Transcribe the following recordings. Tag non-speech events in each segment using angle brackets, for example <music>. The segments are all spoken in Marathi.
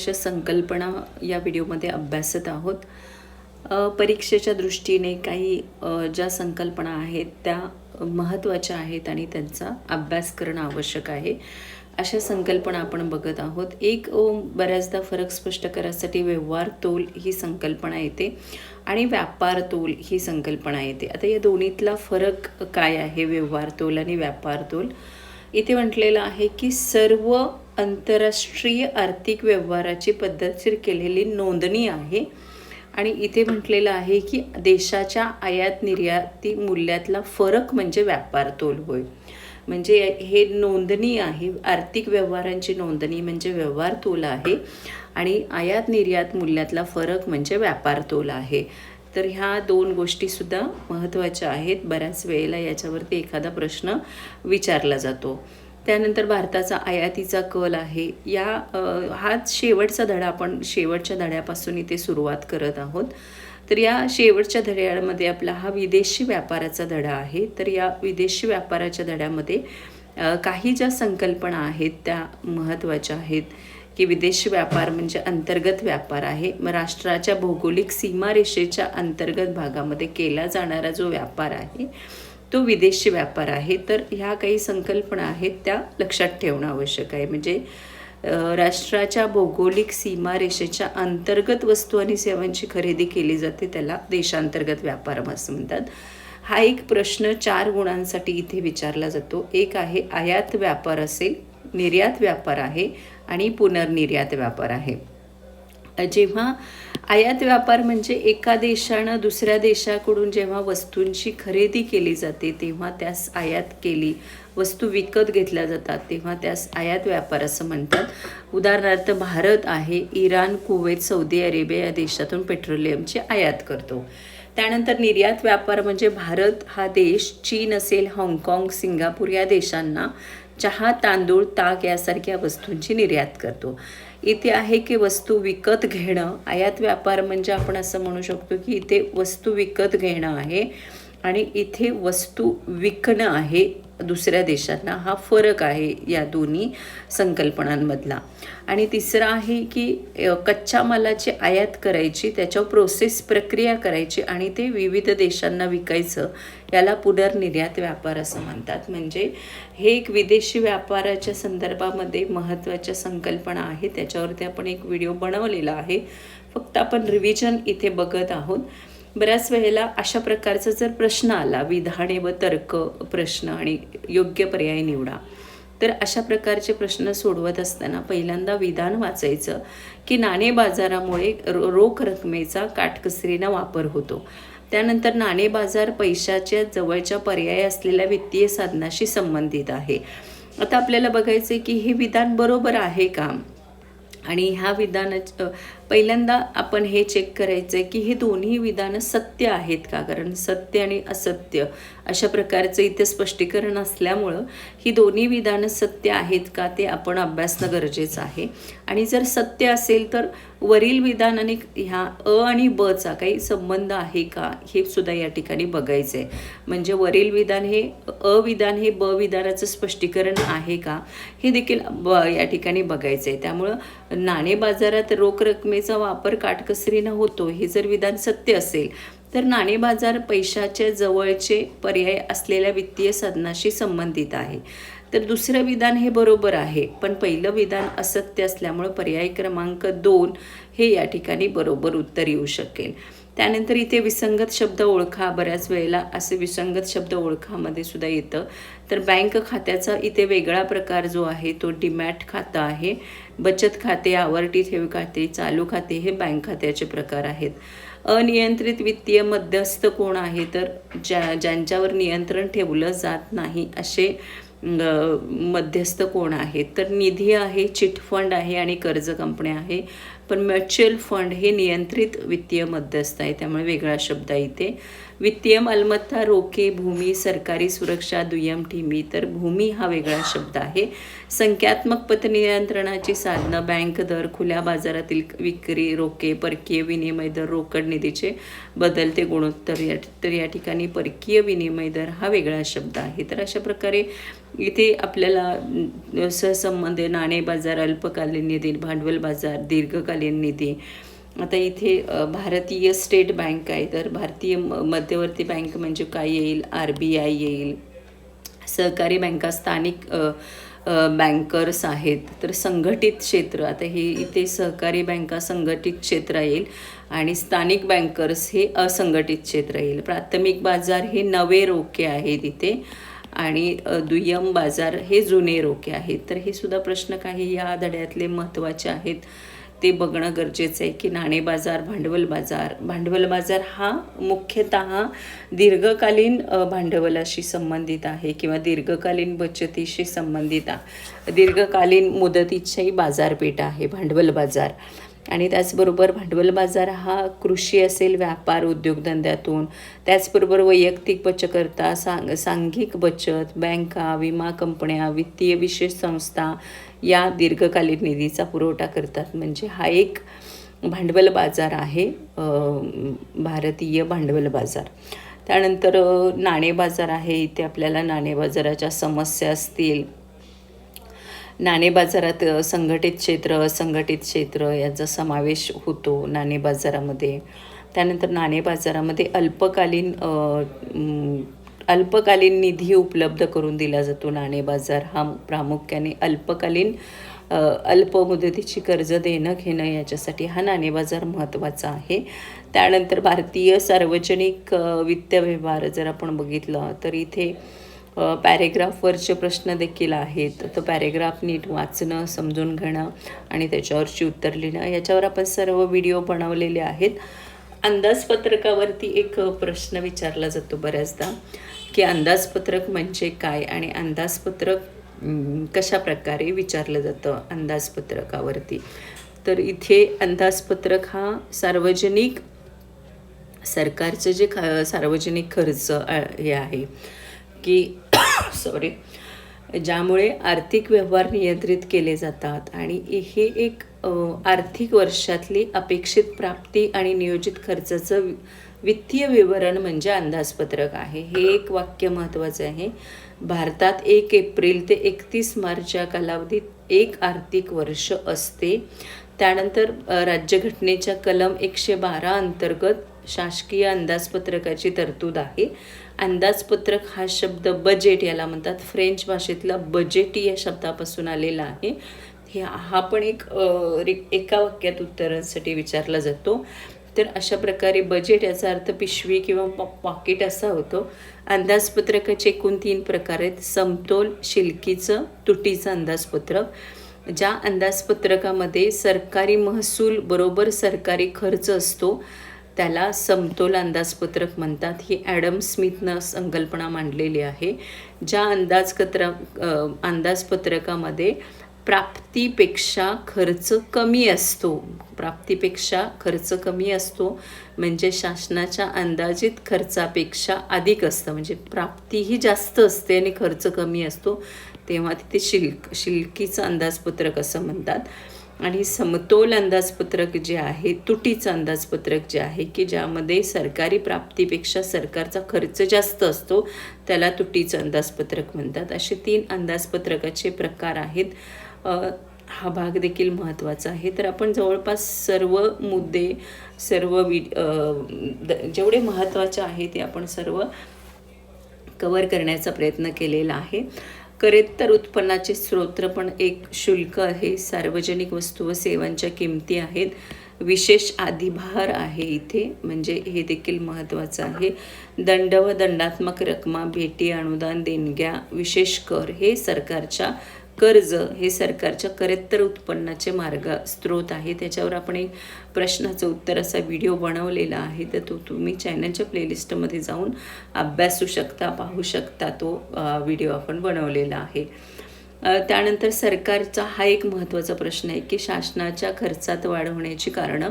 अशा संकल्पना या व्हिडिओमध्ये अभ्यासत आहोत. परीक्षेच्या दृष्टीने काही ज्या संकल्पना आहेत त्या महत्त्वाच्या आहेत आणि त्यांचा अभ्यास करणं आवश्यक आहे. अशा संकल्पना आपण बघत आहोत. एक बऱ्याचदा फरक स्पष्ट करायसाठी व्यवहार तोल ही संकल्पना येते आणि व्यापार तोल ही संकल्पना येते. आता या दोन्हीतला फरक काय आहे? व्यवहार तोल आणि व्यापार तोल? इथे म्हटलेलं आहे की सर्व आंतरराष्ट्रीय आर्थिक व्यवहाराची पद्धतशीर केलेली नोंदणी आहे. आणि इथे म्हटलेलं आहे की देशाच्या आयात निर्याती मूल्यातला फरक म्हणजे व्यापार तोल होय. म्हणजे हे नोंदणी आहे आर्थिक व्यवहारांची नोंदणी म्हणजे व्यवहार तोल आहे आणि आयात निर्यात मूल्यातला फरक म्हणजे व्यापार तोल आहे. तर ह्या दोन गोष्टीसुद्धा महत्त्वाच्या आहेत. बऱ्याच वेळेला याच्यावरती एखादा प्रश्न विचारला जातो. त्यानंतर भारताचा आयातीचा कल आहे. या हाच शेवटचा धडा आपण शेवटच्या धड्यापासून इथे सुरुवात करत आहोत. तर या शेवटच्या धड्यामध्ये आपला हा विदेशी व्यापाराचा धडा आहे. तर या विदेशी व्यापाराच्या धड्यामध्ये काही ज्या संकल्पना आहेत त्या महत्त्वाच्या आहेत की विदेशी व्यापार म्हणजे अंतर्गत व्यापार आहे. मग राष्ट्राच्या भौगोलिक सीमारेषेच्या अंतर्गत भागामध्ये केला जाणारा जो व्यापार आहे तो विदेशी व्यापार आहे तर ह्या काही संकल्पना आहेत त्या लक्षात ठेवणं आवश्यक आहे. म्हणजे राष्ट्राच्या भौगोलिक सीमारेषेच्या अंतर्गत वस्तू आणि सेवांची खरेदी केली जाते त्याला देशांतर्गत व्यापार असं म्हणतात. हा एक प्रश्न चार गुणांसाठी इथे विचारला जातो. एक आहे आयात व्यापार असेल निर्यात व्यापार आहे आणि पुनर्निर्यात व्यापार आहे. जेव्हा आयात व्यापार म्हणजे एका देशानं दुसऱ्या देशाकडून जेव्हा वस्तूंची खरेदी केली जाते तेव्हा त्यास आयात केली वस्तू विकत घेतल्या जातात तेव्हा त्यास आयात व्यापार असं म्हणतात. उदाहरणार्थ भारत आहे इराण कुवेत सौदी अरेबिया या देशातून पेट्रोलियमची आयात करतो. त्यानंतर निर्यात व्यापार म्हणजे भारत हा देश चीन असेल हाँगकाँग सिंगापूर या देशांना चहा तांदूळ ताक यासारख्या वस्तूंची निर्यात करतो. इथे आहे की वस्तू विकत घेणं. आयात व्यापार म्हणजे आपण असं म्हणू शकतो की इथे वस्तू विकत घेणं आहे आणि इथे वस्तू विकणं आहे दुसऱ्या देशांना हा फरक आहे या दोन्ही संकल्पनांमधला. आणि तिसरा आहे की कच्च्या मालाची आयात करायची त्याच्यावर प्रोसेस प्रक्रिया करायची आणि ते विविध देशांना विकायचं याला पुनर्निर्यात व्यापार असं म्हणतात. म्हणजे हे एक विदेशी व्यापाराच्या संदर्भामध्ये महत्त्वाच्या संकल्पना आहे त्याच्यावरती आपण एक व्हिडिओ बनवलेला आहे. फक्त आपण रिव्हिजन इथे बघत आहोत. बऱ्याच वेळेला अशा प्रकारचा जर प्रश्न आला विधाने व तर्क प्रश्न आणि योग्य पर्याय निवडा तर अशा प्रकारचे प्रश्न सोडवत असताना पहिल्यांदा विधान वाचायचं की नाणे बाजारामुळे रोख रकमेचा काटकसरीनं वापर होतो. त्यानंतर नाणे बाजार पैशाच्या जवळच्या पर्याय असलेल्या वित्तीय साधनाशी संबंधित आहे. आता आपल्याला बघायचं आहे की हे विधान बरोबर आहे का? आणि ह्या विधानाच्या पहिल्यांदा आपण हे चेक करायचं आहे की हे दोन्ही विधानं सत्य आहेत का? कारण सत्य आणि असत्य अशा प्रकारचं इथे स्पष्टीकरण असल्यामुळं ही दोन्ही विधानं सत्य आहेत का ते आपण अभ्यासणं गरजेचं आहे. आणि जर सत्य असेल तर वरील विधान आणि ह्या अ आणि बचा काही संबंध आहे का? हे सुद्धा या ठिकाणी बघायचं आहे म्हणजे वरील विधान हे अ विधान हे ब विधानाचं स्पष्टीकरण आहे का? हे देखील ब या ठिकाणी बघायचं आहे त्यामुळं नाणे बाजारात रोख रकमे रकमेचा वापर काटकसरीनं होतो हे जर विधान सत्य असेल तर नाणे बाजार पैशाच्या जवळचे पर्याय असलेल्या वित्तीय साधनाशी संबंधित आहे. तर दुसरं विधान हे बरोबर आहे पण पहिलं विधान असत्य असल्यामुळं पर्याय क्रमांक दोन हे या ठिकाणी बरोबर उत्तर येऊ शकेल. त्यानंतर इथे विसंगत शब्द ओळखा बऱ्याच वेळेला. असे विसंगत शब्द ओळखामध्ये सुद्धा येतं. तर बँक खात्याचा इथे वेगळा प्रकार जो आहे तो डीमॅट खातं आहे. बचत खाते आवर्ती ठेव खाते चालू खाते हे बँक खात्याचे प्रकार आहेत. अनियंत्रित वित्तीय मध्यस्थ कोण आहे? तर ज्या ज्यांच्यावर नियंत्रण ठेवलं जात नाही असे मध्यस्थ कोण आहेत? तर निधी आहे चिटफंड आहे आणि कर्ज कंपन्या आहे. पण म्युच्युअल फंड हे नियंत्रित वित्तीय मध्यस्थ आहे त्यामुळे वेगळा शब्द आहे इथे. वित्तीय मालमत्ता रोखे भूमी सरकारी सुरक्षा दुय्यम ठेमी. तर भूमी हा वेगळा शब्द आहे. संख्यात्मक पतनियंत्रणाची साधनं बँक दर खुल्या बाजारातील विक्री रोखे परकीय विनिमय दर रोकड निधीचे बदलते गुणोत्तर. या तर या ठिकाणी परकीय विनिमय दर हा वेगळा शब्द आहे. तर अशा प्रकारे इथे आपल्याला सहसंबंध नाणे बाजार अल्पकालीन निधी भांडवल बाजार दीर्घकालीन निधी आता इथे भारतीय स्टेट बँक आहे तर भारतीय मध्यवर्ती बँक म्हणजे काय येईल? आर बी आय येईल. सहकारी बँका स्थानिक बँकर्स आहेत. तर संघटित क्षेत्र आता हे इथे सहकारी बँका संघटित क्षेत्र येईल आणि स्थानिक बँकर्स हे असंघटित क्षेत्र येईल. प्राथमिक बाजार हे नवे रोखे आहेत इथे आणि दुय्यम बाजार हे जुने रोखे आहेत. तर हे सुद्धा प्रश्न काही या धड्यातले महत्त्वाचे आहेत. ते बघणं गरजेचं आहे की नाणे बाजार भांडवल बाजार. भांडवल बाजार हा मुख्यतः दीर्घकालीन भांडवलाशी संबंधित आहे किंवा दीर्घकालीन बचतीशी संबंधित आहे दीर्घकालीन मुदतीची बाजारपेठ आहे भांडवल बाजार. आणि त्याचबरोबर भांडवल बाजार हा कृषी असेल व्यापार उद्योगधंद्यातून. त्याचबरोबर वैयक्तिक बचतकर्ता सांग सांघिक बचत बँका विमा कंपन्या वित्तीय विशेष संस्था या दीर्घकालीन निधीचा पुरवठा करतात. म्हणजे हा एक भांडवल बाजार आहे भारतीय भांडवल बाजार. त्यानंतर नाणे बाजार आहे. इथे आपल्याला नाणे बाजाराच्या समस्या असतील. नाणे बाजारात संघटित क्षेत्र असंघटित क्षेत्र याचा समावेश होतो नाणे बाजारामध्ये. त्यानंतर नाणे बाजारामध्ये अल्पकालीन अल्पकालीन निधी उपलब्ध करून दिला जातो. नाणे बाजार हा प्रामुख्याने अल्पकालीन अल्प मुदतीची कर्ज देणं घेणं याच्यासाठी हा नाणे बाजार महत्त्वाचा आहे. त्यानंतर भारतीय सार्वजनिक वित्त व्यवहार जर आपण बघितलं तर इथे पॅरेग्राफवरचे प्रश्न देखील आहेत. तर पॅरेग्राफ नीट वाचणं समजून घेणं आणि त्याच्यावरची उत्तर लिहिणं याच्यावर आपण सर्व व्हिडिओ बनवलेले आहेत. अंदाजपत्रकावरती एक प्रश्न विचारला जातो बऱ्याचदा. की अंदाजपत्रक म्हणजे काय आणि अंदाजपत्रक कशा प्रकारे विचारलं जातं अंदाजपत्रकावरती? तर इथे अंदाजपत्रक हा सार्वजनिक सरकारचं जे ख सार्वजनिक खर्च हे आहे की <coughs> सॉरी ज्यामुळे आर्थिक व्यवहार नियंत्रित केले जातात आणि हे एक आर्थिक वर्षातली अपेक्षित प्राप्ती आणि नियोजित खर्चाचं वित्तीय विवरण म्हणजे अंदाजपत्रक आहे. हे एक वाक्य महत्त्वाचं आहे. भारतात एक एप्रिल ते एकतीस मार्च या कालावधीत एक आर्थिक वर्ष असते. त्यानंतर राज्यघटनेच्या कलम एकशे बारा अंतर्गत शासकीय अंदाजपत्रकाची तरतूद आहे. अंदाजपत्रक हा शब्द बजेट याला म्हणतात. फ्रेंच भाषेतला बजेट या शब्दापासून आलेला आहे. हे हा पण एक एका वाक्यात उत्तरांसाठी विचारला जातो. तर अशा प्रकारे बजेट याचा अर्थ पिशवी किंवा पॉ पॉकेट असा होतो. अंदाजपत्रकाचे एकूण तीन प्रकार आहेत. समतोल शिल्कीचं तुटीचं अंदाजपत्रक. ज्या अंदाजपत्रकामध्ये सरकारी महसूल बरोबर सरकारी खर्च असतो त्याला समतोल अंदाजपत्रक म्हणतात. ही ॲडम स्मिथनं संकल्पना मांडलेली आहे. ज्या अंदाजपत्र अंदाजपत्रकामध्ये प्राप्तीपेक्षा खर्च कमी असतो. प्राप्तीपेक्षा खर्च कमी असतो म्हणजे शासनाच्या अंदाजित खर्चापेक्षा अधिक असतं. म्हणजे प्राप्तीही जास्त असते आणि खर्च कमी असतो. तेव्हा तिथे शिल्क शिल्कीचं अंदाजपत्रक असं म्हणतात. आणि समतोल अंदाजपत्रक जे आहे तुटीचं अंदाजपत्रक जे आहे की ज्यामध्ये सरकारी प्राप्तीपेक्षा सरकारचा खर्च जास्त असतो त्याला तुटीचं अंदाजपत्रक म्हणतात. असे तीन अंदाजपत्रकाचे प्रकार आहेत. हा भाग देखील महत्त्वाचा आहे. तर आपण जवळपास सर्व मुद्दे सर्व वि जेवढे महत्त्वाचे आहे ते आपण सर्व कवर करण्याचा प्रयत्न केलेला आहे. करेत्तर उत्पन्नाचे स्रोत पण एक शुल्क आहे. सार्वजनिक वस्तू व सेवांच्या किमती आहेत. विशेष अधिभार आहे इथे म्हणजे हे देखील महत्त्वाचं आहे. दंड व दंडात्मक रकमा भेटी अनुदान देणग्या विशेष कर हे सरकारच्या कर्ज हे सरकारच्या करेत्तर उत्पन्नाचे मार्ग स्रोत आहे. त्याच्यावर आपण एक प्रश्नाचं उत्तर असा व्हिडिओ बनवलेला आहे. तर तो तुम्ही चॅनलच्या प्लेलिस्टमध्ये जाऊन अभ्यासू शकता पाहू शकता तो व्हिडिओ आपण बनवलेला आहे. त्यानंतर सरकारचा हा एक महत्त्वाचा प्रश्न आहे की शासनाच्या खर्चात वाढ होण्याची कारणं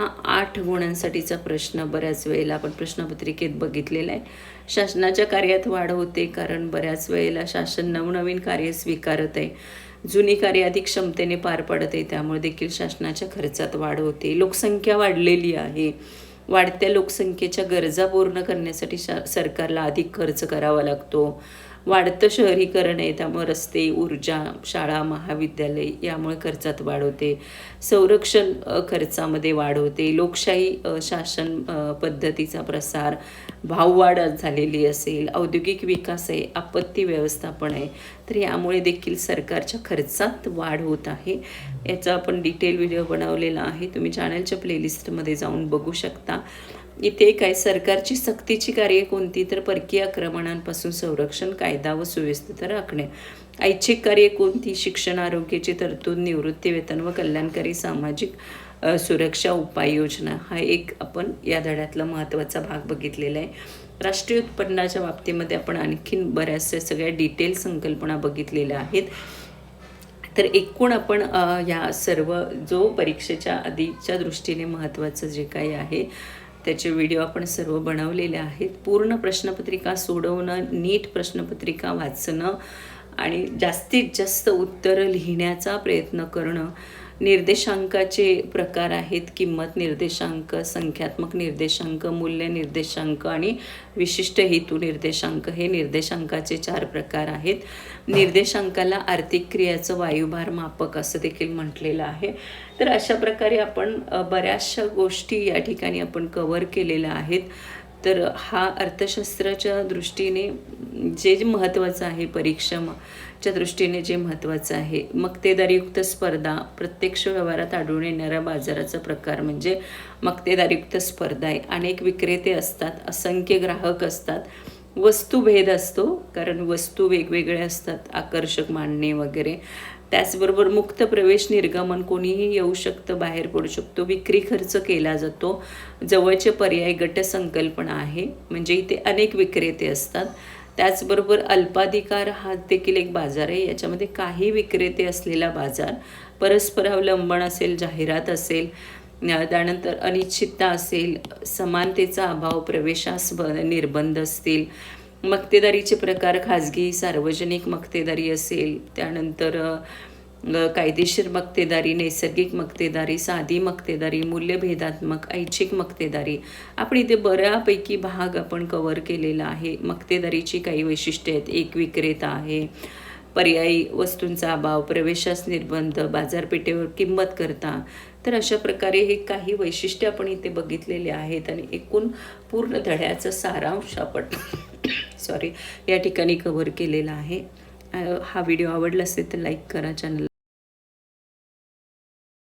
हा आठ गुणांसाठीचा प्रश्न बऱ्याच वेळेला आपण प्रश्नपत्रिकेत बघितलेला आहे. शासनाच्या कार्यात वाढ होते कारण बऱ्याच वेळेला शासन नवनवीन कार्य स्वीकारत आहे. जुनी कार्य अधिक क्षमतेने पार पडत आहे. त्यामुळे देखील शासनाच्या खर्चात वाढ होते. लोकसंख्या वाढलेली आहे. वाढत्या लोकसंख्येच्या गरजा पूर्ण करण्यासाठी शा सरकारला अधिक खर्च करावा लागतो. वाढतं शहरीकरण आहे त्यामुळे रस्ते ऊर्जा शाळा महाविद्यालय यामुळे खर्चात वाढ होते. संरक्षण खर्चामध्ये वाढ होते. लोकशाही शासन पद्धतीचा प्रसार भाववाढ झालेली असेल. औद्योगिक विकास आहे आपत्ती व्यवस्थापन आहे. तर यामुळे देखील सरकारच्या खर्चात वाढ होत आहे. याचा आपण डिटेल व्हिडिओ बनवलेला आहे. तुम्ही चॅनलच्या प्लेलिस्टमध्ये जाऊन बघू शकता. इथे काय सरकारची सक्तीची कार्ये कोणती? तर परकीय आक्रमणांपासून संरक्षण कायदा व सुव्यवस्थित राखणे. ऐच्छिक कार्य कोणती? शिक्षण आरोग्याची तरतूद निवृत्ती वेतन व कल्याणकारी सामाजिक सुरक्षा उपाययोजना हा एक आपण या धड्यातला महत्त्वाचा भाग बघितलेला आहे. राष्ट्रीय उत्पन्नाच्या बाबतीमध्ये आपण आणखीन बऱ्याचशा सगळ्या डिटेल संकल्पना बघितलेल्या आहेत. तर एकूण आपण या सर्व जो परीक्षेच्या आधीच्या दृष्टीने महत्त्वाचं जे काही आहे त्याचे व्हिडिओ आपण सर्व बनवलेले आहेत. पूर्ण प्रश्नपत्रिका सोडवणं नीट प्रश्नपत्रिका वाचणं आणि जास्तीत जास्त उत्तरं लिहिण्याचा प्रयत्न करणं निर्देशांकाचे प्रकार आहेत. किंमत निर्देशांक संख्यात्मक निर्देशांक मूल्य निर्देशांक आणि विशिष्ट हेतू निर्देशांक हे निर्देशांकाचे चार प्रकार आहेत. निर्देशांकाला आर्थिक क्रियाचं वायुभार मापक असं देखील म्हटलेलं आहे. तर अशा प्रकारे आपण बऱ्याचशा गोष्टी या ठिकाणी आपण कवर केलेल्या आहेत. तर हा अर्थशास्त्राच्या दृष्टीने जे जे महत्त्वाचं आहे परीक्षा च्या दृष्टीने जे महत्त्वाचं आहे मक्तेदारयुक्त स्पर्धा प्रत्यक्ष व्यवहारात आढळून येणाऱ्या बाजाराचा प्रकार म्हणजे मक्तेदारयुक्त स्पर्धा आहे. अनेक विक्रेते असतात असंख्य ग्राहक असतात. वस्तुभेद असतो कारण वस्तू वेगवेगळ्या असतात आकर्षक मांडणे वगैरे. त्याचबरोबर मुक्त प्रवेश निर्गमन कोणीही येऊ शकतं बाहेर पडू शकतो विक्री खर्च केला जातो. जवळचे पर्याय गट संकल्पना आहे म्हणजे इथे अनेक विक्रेते असतात. त्याचबरोबर अल्पाधिकार हा देखील एक बाजार आहे. याच्यामध्ये काही विक्रेते असलेला बाजार परस्परावलंबन असेल जाहिरात असेल त्यानंतर अनिश्चितता असेल समानतेचा अभाव प्रवेशास निर्बंध असतील मक्तेदारीचे प्रकार खाजगी सार्वजनिक मक्तेदारी असेल त्यानंतर कायदेशीर मक्तेदारी नैसर्गिक मक्तेदारी साधी मक्तेदारी मूल्यभेदात्मक ऐच्छिक मक्तेदारी. आपण इथे बऱ्यापैकी भाग आपण कवर केलेला आहे. मक्तेदारीची काही वैशिष्ट्ये आहेत. एक विक्रेता आहे. पर्यायी वस्तूंचा अभाव प्रवेशास निर्बंध बाजारपेठेवर किंमत करता. तर अशा प्रकारे हे काही वैशिष्ट्ये आपण इथे बघितलेले आहेत आणि एकूण पूर्ण धड्याचा सारांश आपण <coughs> सॉरी या ठिकाणी कव्हर केलेला आहे. हा व्हिडिओ आवडला असेल तर लाईक करा चॅनल